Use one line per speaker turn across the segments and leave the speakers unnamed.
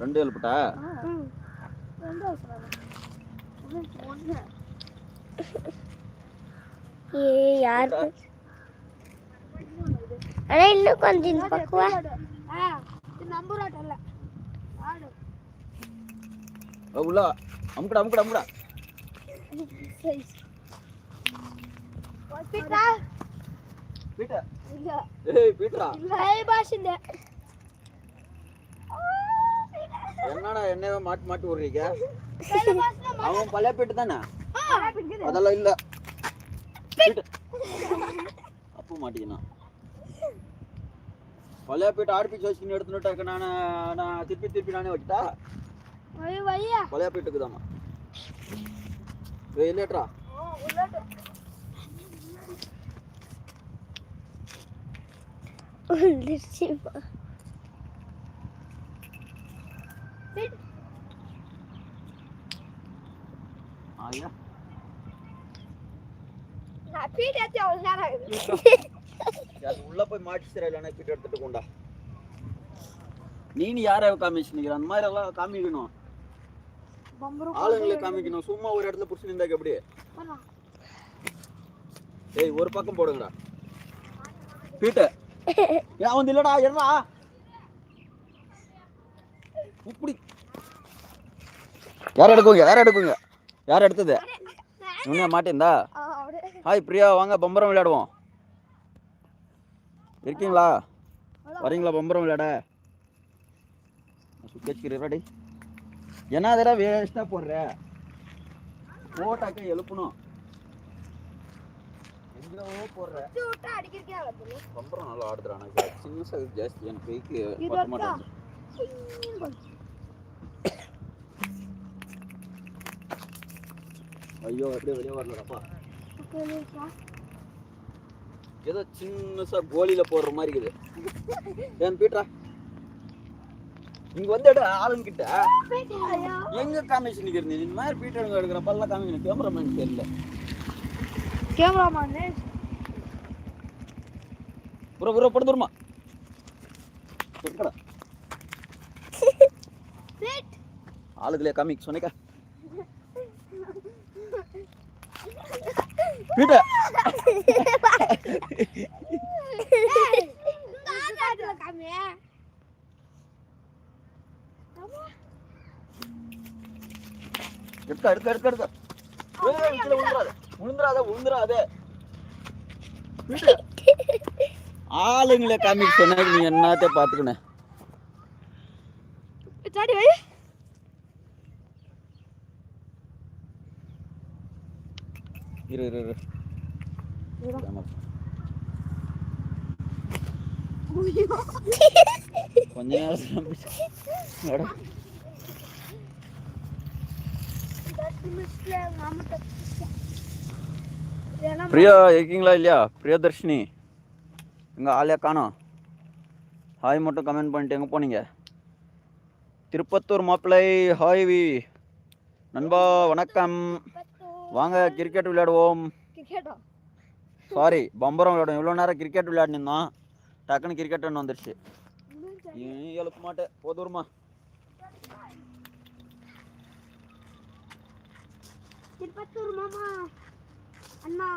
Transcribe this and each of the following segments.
ரெண்டு எழுப்பிட்டா?
ஏ யார் ஆனா இன்னும் கொஞ்சம் இந்த பக்கம்? வா.
ஆ இது நம்பர் ஆட்டம் இல்லை. ஆடு.
ஓ, உள்ள. அமுக்குடா அமுக்குடா அமுக்குடா.
பீட்டா.
பீட்டா.
இல்ல.
ஏய் பீட்டரா
இல்ல. ஏய் பாஸ் இல்ல
என்னடா என்னவே மாட்டி மாட்டி விடுறீங்க? அவன் பழைய பீட்டு தானே? அதெல்லாம் இல்ல. அப்போ மாட்டிக்கணும் பழைய பீட்டு ஆடிப்பிச்சு வச்சுக்கின்னு எடுத்துட்டு நான். நான் திருப்பி திருப்பி நானே வச்சுட்டா பழைய பீட்டுக்கு தாமா ஏய் இல்லேட்ரா
வந்துருச்சுப்பா.
ஆயா
நான் பீட் ஏத்தி அவ்வளவு நேரம் ஆகுது
அது உள்ள போய் மாட்டிச்சுரா இல்லைன்னா பீட்டு எடுத்துட்டு கொண்டா நீ யாரை காமிச்சு நிக்கிற அந்த மாதிரி எல்லாம் காமிக்கணும் ஆளுங்களை காமிக்கணும் சும்மா ஒரு இடத்துல புடிச்சு நின்றாக்க எப்படி ஏய் ஒரு பக்கம் போடுங்கடா. பீட்டு ஏன் வந்து இல்லடா என்னடா இப்படி யார் எடுக்குங்க யார் எடுக்குங்க யார் எடுத்தது? இன்னும் மாட்டேந்தா ஹாய் பிரியா வாங்க பம்பரம் விளையாடுவோம். இருக்கீங்களா? வரீங்களா பம்பரம் விளையாட? சுக்கேச்சுக்கிறீ என்ன அதெல்லாம் வேஸ்ட்டாக போடுற? போட்டாக்க எழுப்பணும். எங்கேயோ போடுற? பம்பரம் நல்லா ஆடுதுடா சின்ன சைஸ் ஜாஸ்தி எனக்கு கைக்கு
மாட்டேன்
பத்த
இருக்கா?
மாட்டேங்குது ஐயோ அப்படியே வெளியே வரலடாப்பா ஏதோ சின்னசா கோலியில போடுற மாதிரி இருக்குது. ஏன் பீட்ரா இங்க வந்து எடு ஆளுங்க கிட்ட எங்க காமிச்சு நிக்கிறது இந்த மாதிரி பீட்டர் எடுக்கிற பல்ல காமிக்கணும் கேமராமேன் தெரியல.
கேமராமேன்
புற புற படு தூரமா ஆளுகளே காமிக்க சொன்னேக்கா. பீட்டர்
காமியே
எடுக்க எடுக்க எடுக்க எடுக்க ஏய், கீழே விழுந்துறாத ஆளுங்களை காமிக்க சொன்னா நீ என்னத்த பாத்துக்கணும்
சாடி வை
இரு இரு இரு கேமரா. கொஞ்ச நேரம் பிரியா இருக்கீங்களா இல்லையா? பிரியதர்ஷினி. எங்க ஆளையா காணோம். ஹாய் மட்டும் கமெண்ட் பண்ணிட்டு எங்க போனீங்க? திருப்பத்தூர் மாப்பிள்ளை ஹாய் வி. நண்பா வணக்கம். வாங்க கிரிக்கெட் விளையாடுவோம். சாரி பம்பரம் விளையாடுவோம். இவ்வளோ நேரம் கிரிக்கெட் விளையாடினோம் டக்குன்னு கிரிக்கெட் ஒன்று வந்துருச்சு. நீ எழுப்ப மாட்டேன் போதுமா
திருப்பத்தூர் மாமா. அண்ணா.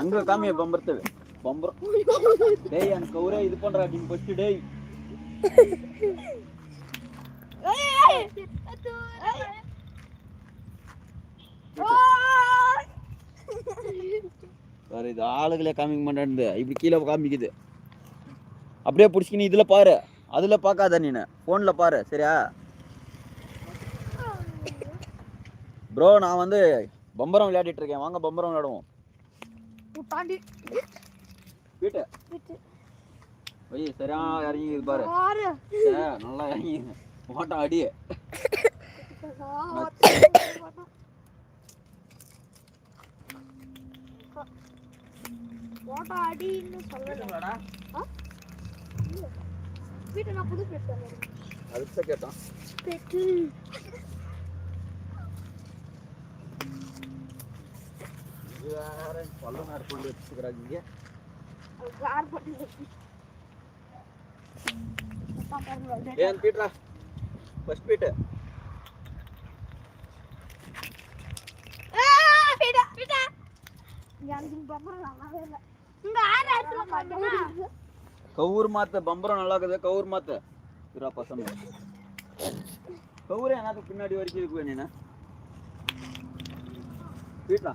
அங்க காமிய பம்பரத்து பம்பரம். டேய் எனக்கு ஒரே இது பண்றா நீ ஃபர்ஸ்ட் டேய். வேற இது ஆளுகளே காமிக்க மாட்டேன்து இப்படி கீழே காமிக்குது அப்படியே பிடிச்சிக்கின்னு இதுல பாரு அதுல பார்க்காத நீ ஃபோன்ல பாரு சரியா ப்ரோ நான் வந்து பம்பரம் விளையாடிட்டு இருக்கேன் வாங்க பம்பரம் விளையாடுவோம்
தாண்டி
வீட்டு ஒய் சரியா இறங்கி பாரு நல்லா இறங்கி ஓட்டம் அடி
ஓட்டா அடின்னு சொல்லலடா வீட்டை நான் புது பெட்ரோல்
அதுக்கு கேட்டான்
பெட்ரோல்.
இது வேற பல்ல நார் கொண்டு பீட்ரா
ஃபர்ஸ்ட் பீட்டு.
கவுர் மாத்த பம்பரம் நல்லா இருக்குது கவுர் மாத்த. இருா பசங்க கவுர் என்னது பின்னாடி வரைக்கும் இருக்கு வேணா பீட்ரா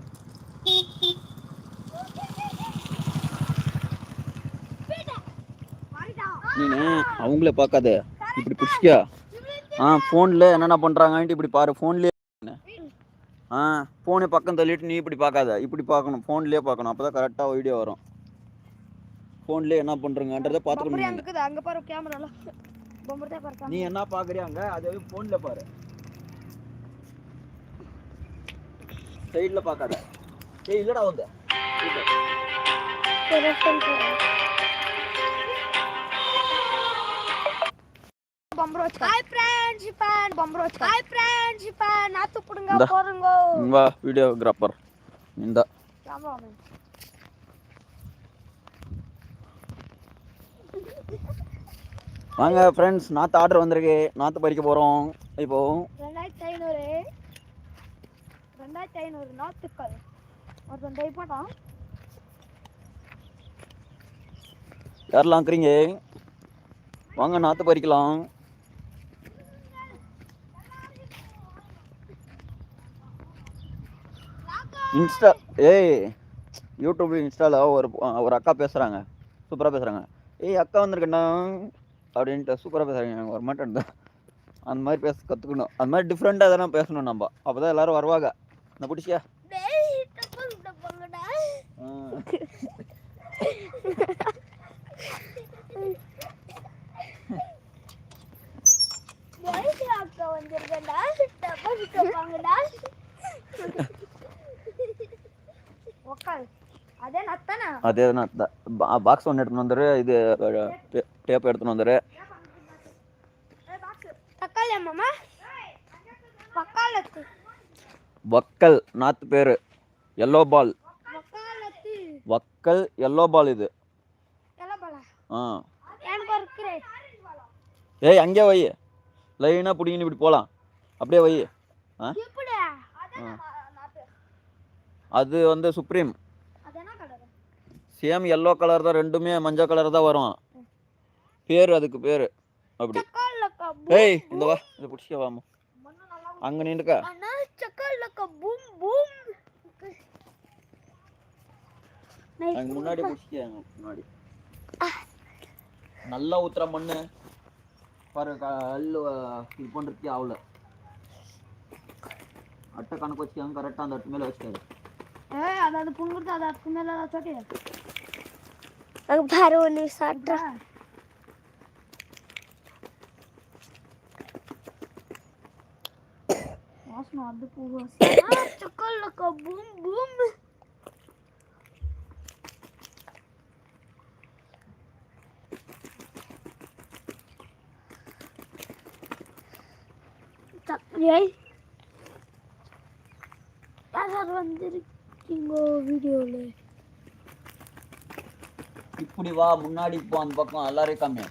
நீனு அவங்கள பார்க்காத. இப்படி பிடிச்சிக்கா ஆ ஃபோனில் என்னென்ன பண்ணுறாங்கன்ட்டு இப்படி பாரு ஃபோன்லேயே ஃபோனை பக்கம் தள்ளிட்டு நீ இப்படி பார்க்காத. இப்படி பார்க்கணும். ஃபோன்லேயே பார்க்கணும். அப்போ தான் கரெக்டாக வீடியோ வரும். ஃபோன்லேயே என்ன பண்ணுறங்கன்றதை பார்த்துக்கணும்.
இருக்குது அங்க பாரு கேமரால பொம்பரதே பாரு
நீ என்ன பார்க்குறியாங்க அதை ஃபோனில் பாரு. சைடில் பார்க்காத. ஏய் இல்லைடா வந்து.
பொம்பர வச்சு ஹாய் ஃப்ரெண்ட்ஸ் இப்ப பொம்பர வச்சு ஹாய் ஃப்ரெண்ட்ஸ் இப்ப நாத்து புடுங்க. போறங்க
வா வீடியோகிராஃபர். இந்த.
கேமராமேன்
வாங்க ஃப்ரெண்ட்ஸ் நாற்று ஆர்டர் வந்திருக்கு. நாற்று பறிக்க போகிறோம் இப்போ.
ரெண்டாயிரத்தி ஐநூறு. ரெண்டாயிரத்தி ஐநூறு நாத்துக்கள். ஒருத்தன் ட்ரை பண்ணான்
யாரெல்லாம் இருக்கிறீங்க? வாங்க நாற்று பறிக்கலாம். இன்ஸ்டா ஏய் யூடியூப் இன்ஸ்டாவில் ஒரு ஒரு அக்கா பேசுகிறாங்க சூப்பராக பேசுகிறாங்க ஏய் அக்கா வந்திருக்கேன்டா. அப்படின்ட்டு சூப்பராக பேசுகிறாங்க எனக்கு வர மாட்டேன் அந்த மாதிரி பேச கற்றுக்கணும் அந்த மாதிரி டிஃப்ரெண்ட்டாக எதனா பேசணும் நம்ம. அப்போ தான் எல்லோரும் வருவாங்க. இந்த பிடிச்சியா
அக்கா வந்திருக்கேன்டா டப்பா வாங்கடா உக்கால் அதே நத்தானே
அதே தான் பாக்ஸ் ஒன்று எடுத்துன்னு வந்துரு. இது டேப் எடுத்துன்னு வந்துரு.
தக்காளி அம்மாமா பக்காலத்து
வக்கல் நாற்று பேர். எல்லோ பால் வக்கல் எல்லோ பால் இது. ஆ? ஏய் அங்கே வை. லைனாக பிடிங்கின்னு இப்படி போகலாம் அப்படியே வை. ஆ? ஆ. அது வந்து சுப்ரீம் சேம் எல்லோ கலர் தான் ரெண்டுமே மஞ்சள் கலர் தான் வரும். பேர் அதுக்கு பேர். அப்படி. ஏய் இந்த வா இதை பிடிச்சிக்க வாமா அங்கே நின்றுக்க.
பூம் பூம்.
அங்கே முன்னாடி பிடிச்சிக்க முன்னாடி. நல்லா ஊத்துற மண்ணு. பாரு கல் இது பண்ணுறதுக்கே ஆகல அட்டை கணக்கு வச்சுக்காங்க கரெக்டாக அந்த அட்டு மேலே வச்சுக்காது
ஏய் அது அது புங்குறது அது அதுக்கு மேல சொட்டி
அங்க பாரு ஒன்று சாப்பிட்றா
வாசனை அது பூ சக்காலக்கா பூம் பூம் ஏய் யார் இங்கோ வீடியோவில்
இப்படி வா முன்னாடி போ அந்த பக்கம் எல்லாரையும் காமி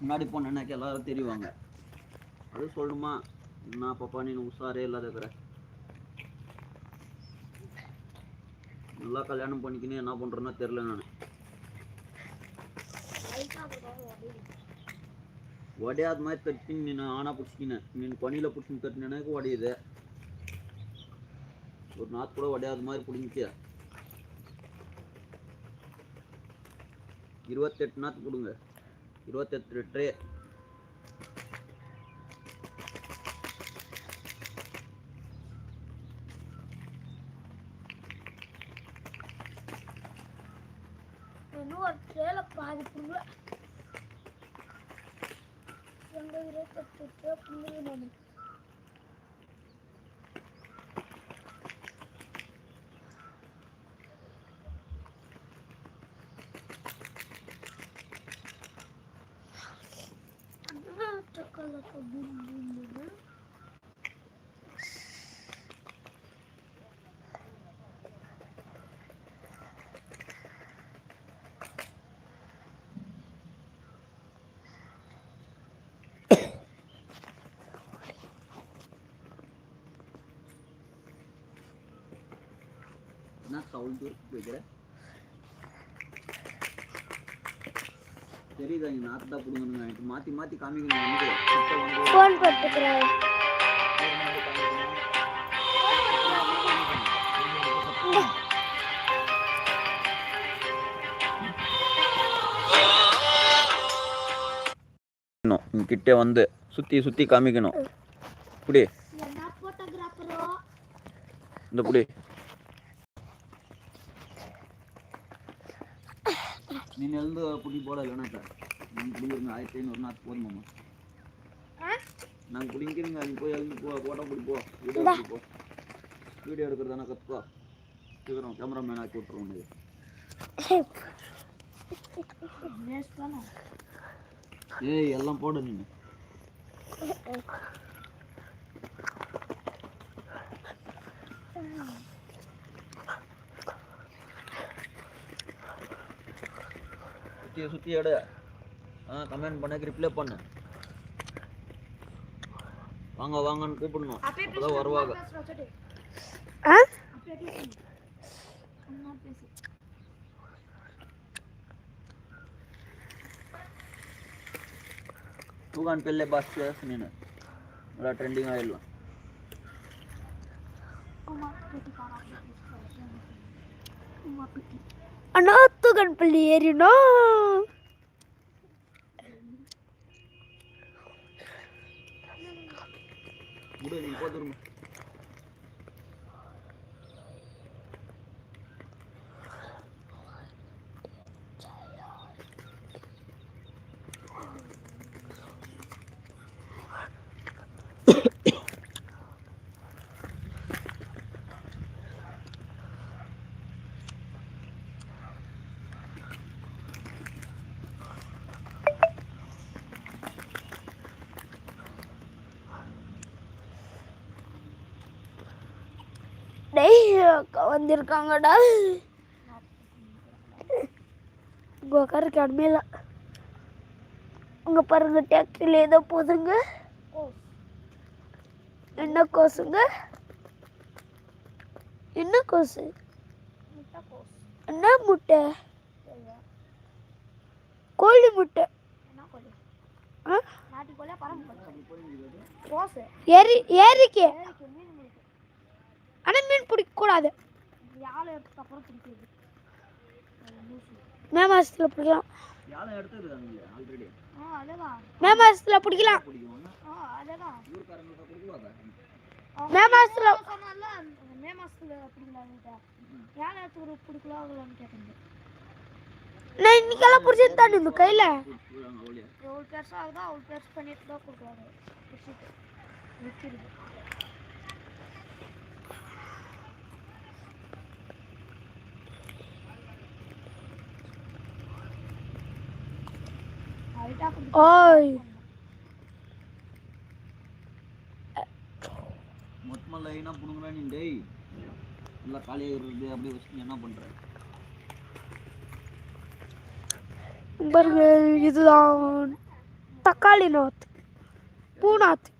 முன்னாடி போனேன்னாக்க எல்லாரும் தெரிவாங்க. அது சொல்லுமா நான் பாப்பா நீ உஷாரே இல்லாத இருக்கிற நல்லா கல்யாணம் பண்ணிக்கின்னு என்ன பண்றேன்னா தெரியல நான். உடையாத மாதிரி தட்டின்னு நீ ஆனா பிடிச்சிக்கினேன். நீ பனியில் பிடிச்சின்னு தட்டினேனாக்க உடையுது ஒரு நாத்து கூட உடையாத மாதிரி பிடிங்கிட்டியா இருபத்தெட்டு நாத்து கொடுங்க. இருபத்தெட்டு ட்ரே.
இன்னும் ஒரு ட்ரேல பாதி புல்லு எங்க இருபத்தெட்டு ட்ரே புல்லு
என்ன சவுண்ட் வைக்கிற தெரியுதா நீ நாத்து தான் பிடுங்கணுங்க மாற்றி மாற்றி காமிக்கணும் வந்து கிட்ட வந்து
ஃபோன் போட்டுக்கிறேன்
கிட்ட வந்து சுற்றி சுற்றி காமிக்கணும். புடி.
என்ன போட்டோகிராஃபரோ
இந்த புடி நீ எழுந்து புடி போட இல்லைனாக்கா நீங்கள் பிடிக்கிறீங்க ஆயிரத்தி ஐநூறு நாற்று போதுமாம்மா நாங்கள் பிடிங்கிறீங்க நீ போய் எழுந்து போ போட்டோ பிடி போ வீடியோ போ. வீடியோ எடுக்கிறதானே கற்றுக்கோ சீக்கிரம் கேமராமேன் ஆக்கி விட்ருவோம் உனக்கு ஏய் எல்லாம் போடு நீ சுற்றி சுற்றி எடு ஆ கமெண்ட் பண்ணக்கு ரிப்ளை பண்ணு வாங்க வாங்கன்னு கூப்பிடணும்
அப்படியே
அப்பதான் வருவாங்க
பேசுற வச்சுட்டு
ஆ
அப்படியே பேசு அண்ணா பேசு
తూగాన్ పెళ్ళే బస్ చేస్తా నేను ఇలా ట్రెండింగ్ ఆయిల్
அம்மா பேட்டி காரா அம்மா பேட்டி
அண்ணா தூக்கன் பள்ளி ஏறினோம்
உடனே நீ போதுருமா
டேய் அக்கா வந்திருக்காங்கடா. உங்க உட்காருக்கு இடமே இல்லை. பாருங்க டேக்ஸில ஏதோ போதுங்க. என்ன கோசுங்க? என்ன கோசு? என்ன முட்டை? கோழி முட்டை.
என்ன கோழி
ஆ ஏரி ஏரிக்கு
மீன் பிடிக்க
ஆனால் மீன் பிடிக்கக்கூடாது
யாழை எடுத்துக்கு அப்புறம் பிடிக்கிறது.
மே மாசத்துல பிடிக்கலாம்.
ஆல்ரெடி
ஆ அதேதான்.
மே மாசத்துல பிடிக்கலாம்.
ஆ அதேதான்.
ஊருக்காரங்களுக்கு கொடுக்குவாங்க
மே மாசத்துல
சொன்னால மே மாசத்துல பிடிக்கலான்னு யாழை எடுத்துக்கிற பிடிக்கலாம் கேட்டேன்.
நான் இன்னைக்கெல்லாம் பிடிச்சிட்டு தான் இந்த கையில.
எவ்வளோ பெருசாக ஆகுதோ அவ்வளோ பெருசு பண்ணிட்டு தான் கொடுக்குறாங்க விற்கிறது
ஓய்
மொத்தமாக லைனாக பிடுங்குறா நீ டேய். நல்லா காலியாக இருக்குது அப்படியே வச்சு என்ன பண்ணுற
பாருங்க இதுதான் தக்காளி நாத்து. பூநாத்து.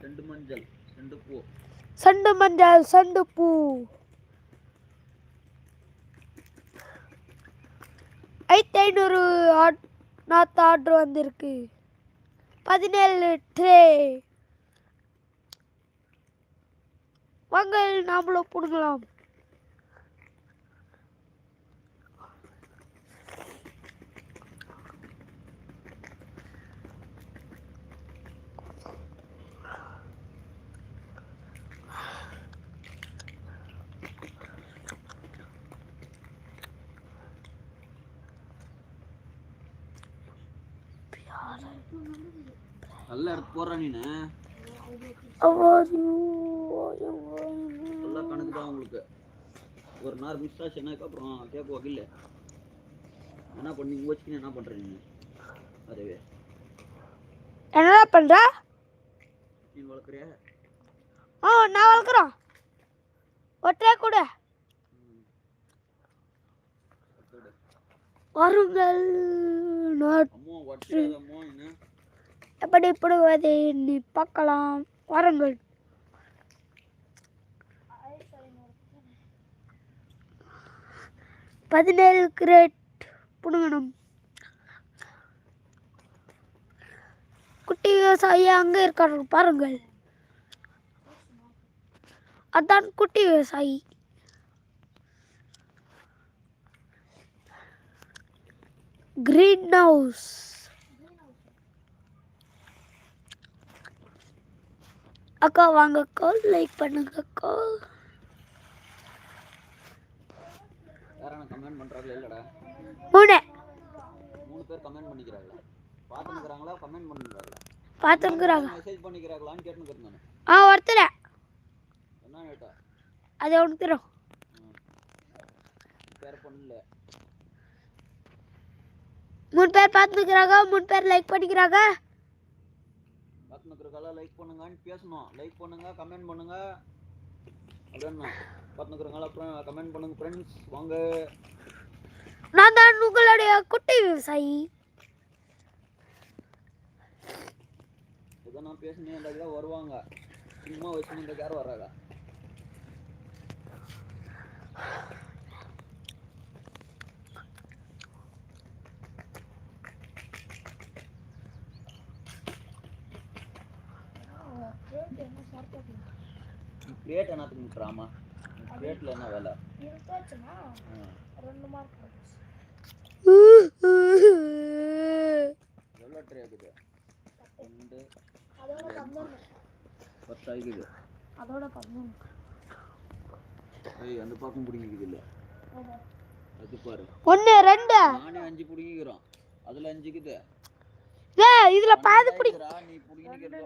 செண்டு மஞ்சள் செண்டு பூ.
சண்டு மஞ்சள் சண்டு பூ. ஆயிரத்தி ஐநூறு ஆட் நாற்று ஆர்டர் வந்திருக்கு. பதினேழு ட்ரே. வாங்க நாமளும் பிடுங்கலாம்
நல்லா எடுத்து போடுறா
அவ்வாறு.
நல்லா கணக்கு தான் உங்களுக்கு. ஒரு நாள் மிஸ் ஆச்சுன்னாக்கா அப்புறம் கேட்க வகையில் என்ன பண்ணி வச்சுக்கின்னு என்ன பண்ணுற நீ அதுவே
என்னடா பண்ற?
நீ வளர்க்குறியா?
ஆ நான் வளர்க்குறோம். ஒற்றே கூட. வருங்கள் நான்.
என்ன
எப்படி பிடுங்குவது நீ பார்க்கலாம் வாருங்கள். பதினேழு கிரேட் பிடுங்கணும். குட்டி விவசாயி அங்கே இருக்காரு. பாருங்கள். அதான் குட்டி விவசாயி. கிரீன் ஹவுஸ் அக்கா வாங்க அக்கா. லைக் பண்ணுங்க அக்கா.
யாரான கமெண்ட் பண்றாங்களா இல்லடா.
மூணு.
மூணு பேர் கமெண்ட் பண்ணிக்கிறாங்களா பார்த்துக்கிறாங்களா கமெண்ட் பண்ணுறாங்களா
பார்த்துக்கிறாங்க
மெசேஜ் பண்ணிக்கிறாங்களான்னு கேட்டுக்கிறேன் நான்.
ஆ ஒருத்தர்.
என்ன கேட்டா?
அது ஒருத்தரும்
பேர் பண்ணல
மூணு பேர் பார்த்துக்கிறாங்க மூணு பேர் லைக் பண்ணிக்கிறாங்க.
பார்த்துக்கிறக்கால லைக் பண்ணுங்கன்னு பேசணும். லைக் பண்ணுங்க கமெண்ட் பண்ணுங்க. அப்படின்னா பார்த்துக்கிறக்கால அப்புறம் கமெண்ட் பண்ணுங்க ஃப்ரெண்ட்ஸ் வாங்க.
நான் தான் உங்களுடைய குட்டி விவசாயி.
இதை நான் பேசினேன் இந்த தான் வருவாங்க. சும்மா வச்சு இந்த யார் வர்றாங்க? கிரேட் என்னத்துக்கு முட்டுறாமா கிரேட்டில் என்ன வேலை.
ரெண்டு மார்க்
எவ்வளோ ட்ரே இருக்குது? ரெண்டு பத்து ஆகிக்குது.
அதோட பதினொன்று
அந்த பக்கம் பிடிங்கிக்குது இல்லை? அது பாரு.
ஒன்று ரெண்டு.
நானே அஞ்சு பிடிங்கிக்கிறோம். அதில் அஞ்சுக்குது
இதில் பாதி பிடி
நீ பிடிங்கிக்கிறது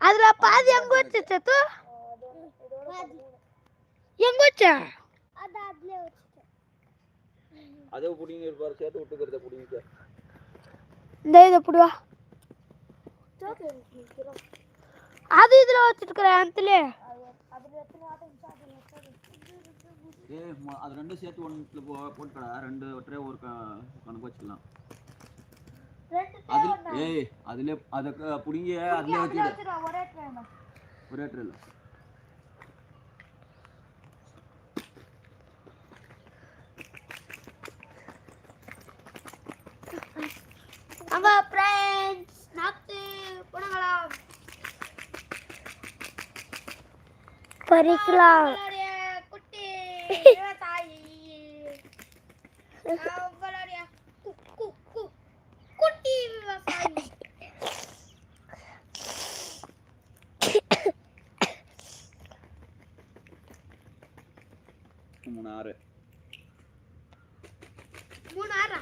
அதில் பாதி எங்க வச்சு
பதிமூணு
எங்க வச்ச?
அது
பிடிங்கி இருப்பாரு சேர்த்து விட்டுக்கிறத பிடிங்கிக்க
இந்த இதை பிடிவா அது இதில் வச்சுருக்கிறேன் அந்தலே
அதில்
அது ரெண்டும் சேர்த்து ஒன்றுல போ போட்டுக்கடா. ரெண்டு ட்ரே ஒரு கணக்கு வச்சுக்கலாம். அது ஏய் அதுல அதை பிடிங்கி அதுலேயே வச்சுடு
ஒரே
ட்ரேல
நம்ம ஃப்ரெண்ட்ஸ் நாத்து புடங்கலாம் பறிக்கலாம்.
குட்டி விவசாயி உங்களுடைய கு- கு- கு- குட்டி விவசாயி
மூணு ஆறு
மூணு ஆறா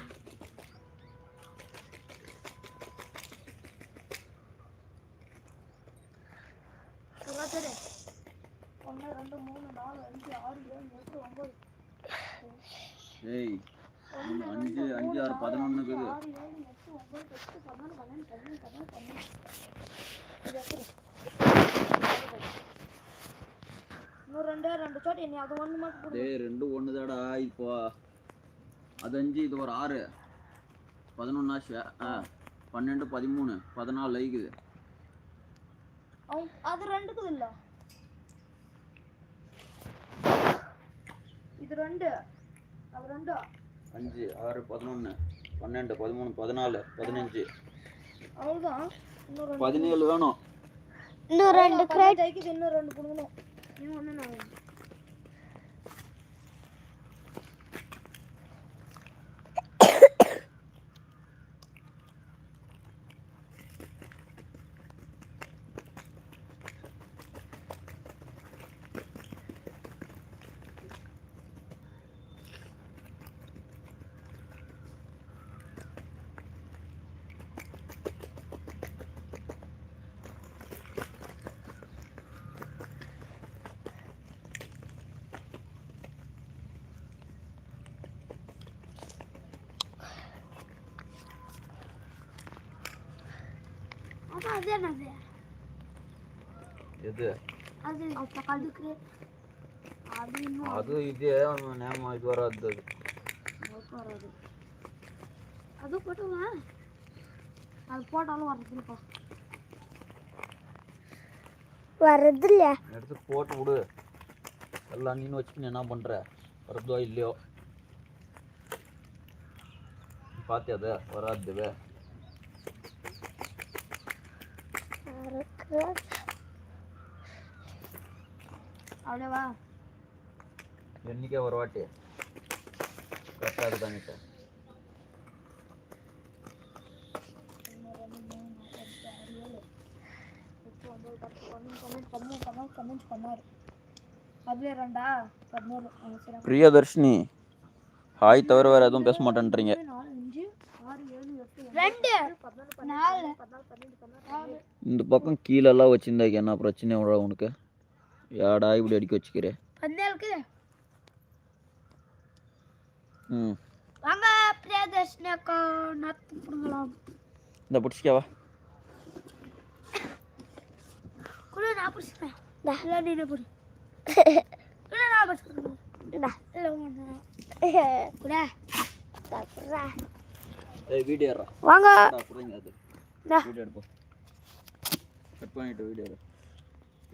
ஒன்று ரெண்டு மூணு நாலு அஞ்சு ஆறு ஏழு எட்டு ஒன்பது.
ஏய் அஞ்சு அஞ்சு ஆறு பதினொன்று இருக்குது
ஆறு ஏழு எட்டு ஒன்பது பத்து பதினொன்று பன்னெண்டு பதிமூணு பதினாலு பதினஞ்சு இது எத்தனை? இன்னும் சோட்டி நீ அது ஒன்று மட்டும் கொடு.
டேய் ரெண்டு ஒன்று தாடா இப்போ. அது அஞ்சு இது ஒரு ஆறு. பதினொன்னாச்சு ஆ பன்னெண்டு பதிமூணு பதினாலு ஐக்குது
அது ரெண்டுக்குது இல்ல? இது ரெண்டு. அது ரெண்டு?
அஞ்சு ஆறு பதினொன்று பன்னெண்டு பதிமூணு பதினாலு பதினஞ்சு.
அவ்வளோதான்
பதினேழு வேணும்.
இன்னும் ரெண்டு
இன்னும் ரெண்டு கொடுக்கணும். இன்னும் ஒன்று நான்
அது என்னது
எது
அது அதுக்கு அது இன்னும்
அது இதே நேமா இது வராது அது.
வராது அது போட்டுவா அது போட்டாலும் வரதுலப்பா வரது இல்ல
எடுத்து போட்டு விடு எல்லாம் நீனு வச்சுக்கின்னு என்ன பண்ணுற வருதோ இல்லையோ? பார்த்தியாத வராதுவே
அப்படியே வா
என்னைக்கே ஒரு வாட்டி? கரெக்டாக
ஆ, சரி
பிரியதர்ஷினி ஹாய் தவிர வேறு எதுவும் பேச மாட்டேன்றீங்க
நாலு அஞ்சு ஆறு ஏழு எட்டு ரெண்டு நாலு ஆறு
இந்த பக்கம் கீழெல்லாம் வச்சிருந்தா என்ன பிரச்சனை விட உனக்கு? யாடா இப்படி அடிக்க வச்சுக்கிற?
பதினேழுக்கு
ம்.
வாங்க பிரியதர்ஷினி அக்கா நத்து பிடுங்கலாம்.
இந்த பிடிச்சிக்கவா
கூட நான் பிடிச்சிக்கிறேன். இல்லை நீ பிடி. இல்லை நான் பிடிச்சிக்கிறேன். இல்லை ஒன்று கூட
சாப்பிட்றா
ஏய் வீடியோ
வாங்க.
வீடியோ எடுப்போம். கட் பண்ணிட்டு வீடியோ